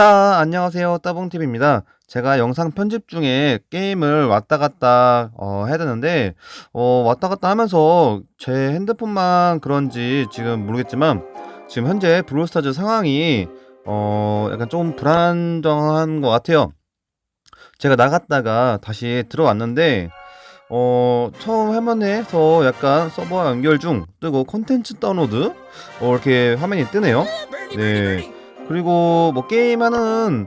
따 안녕하세요 따봉TV입니다. 제가 영상 편집 중에 게임을 왔다 갔다 어, 해야 되는데 어, 왔다 갔다 하면서 제 핸드폰만 그런지 지금 모르겠지만 지금 현재 브롤스타즈 상황이 어, 약간 좀 불안정한 것 같아요. 제가 나갔다가 다시 들어왔는데 어, 처음 화면에서 약간 서버 연결 중 뜨고 콘텐츠 다운로드 어, 이렇게 화면이 뜨네요. 네. 그리고 뭐 게임하는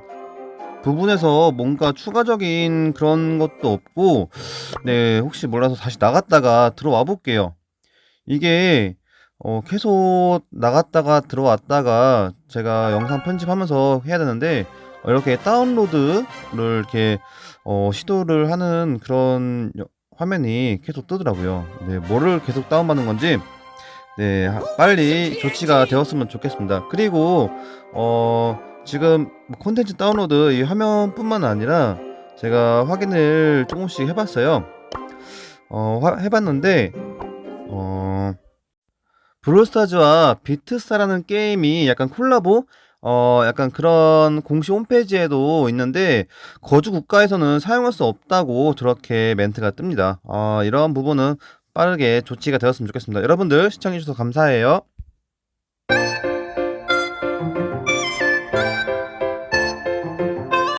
부분에서 뭔가 추가적인 그런 것도 없고, 네, 혹시 몰라서 다시 나갔다가 들어와 볼게요. 이게, 어, 계속 나갔다가 들어왔다가 제가 영상 편집하면서 해야 되는데, 어, 이렇게 다운로드를 이렇게, 어, 시도를 하는 그런 여- 화면이 계속 뜨더라고요. 네, 뭐를 계속 다운받는 건지, 네, 하- 빨리 조치가 되었으면 좋겠습니다. 그리고, 어, 지금 뭐 콘텐츠 다운로드 이 화면뿐만 아니라 제가 확인을 조금씩 해봤어요. 어, 화- 해봤는데, 어, 브롤스타즈와 비트스타라는 게임이 약간 콜라보? 어, 약간 그런 공식 홈페이지에도 있는데, 거주 국가에서는 사용할 수 없다고 저렇게 멘트가 뜹니다. 아, 이런 부분은 빠르게 조치가 되었으면 좋겠습니다. 여러분들 시청해주셔서 감사해요.